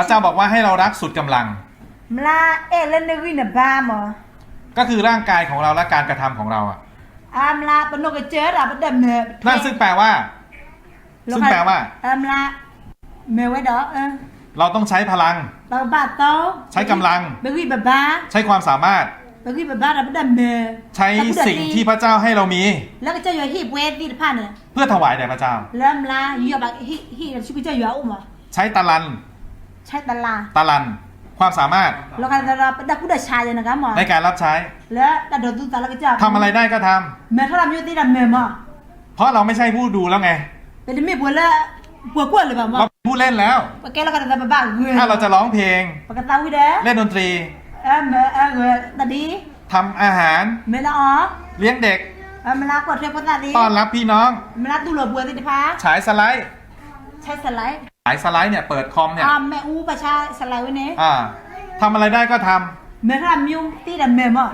พระเจ้าบอกว่าให้เรารักสุดกำลัง มลาเอเลนเนวินบามอก็คือร่างกายของเราและการกระทำของเราอะอามลาปนกเจอราบดเมนั่นซึ่งแปลว่า ซึ่งแปลว่า อามลาเมไว้ดอเออเราต้องใช้พลัง เราบาโตใช้กำลังเบกิบาบาใช้ความสามารถ เบกิบาบาราบดเมใช้สิ่งที่พระเจ้าให้เรามี แล้วก็จะอยู่ฮีบเวทีผ่านเนี่ยเพื่อถวายแด่พระเจ้า เริ่มลาอยู่แบบฮีฮีชิบิจะอยู่อุ้มอะใช้ตะลัน ใช่ตลาตะลัน ความสามารถแล้วก็เราดักผู้ชายนะครับหมอในการรับใช้ แล้วดัดดูตาแล้วก็จะทำอะไรได้ก็ทำเมถ้าเราอยู่ที่ดันเมมอะเพราะเราไม่ใช่ผู้ดูแล้วไงเป็นไม่บัวละบัวกวนเลยแบบว่าเราเป็นผู้เล่นแล้วปากแกเราก็จะมาบ้าเงื่อถ้าเราจะร้องเพลงปากกาตาวิเด้เล่นดนตรีเออเมเออเออตาดีทำอาหารเมละอ๋อเลี้ยงเด็กเออเมลากดเทปตาดีต้อนรับพี่น้องเมลาตูหลบัวติดพาฉายสไลด์ใช้สไลด์ฉายสไลด์เนี่ยเปิดคอมเนี่ยอ่าแม่อู้ประชาสไลด์ไว้เนี่ยอ่าทำอะไรได้ก็ทำ เมถ้ามิวที่ดันเมมอะ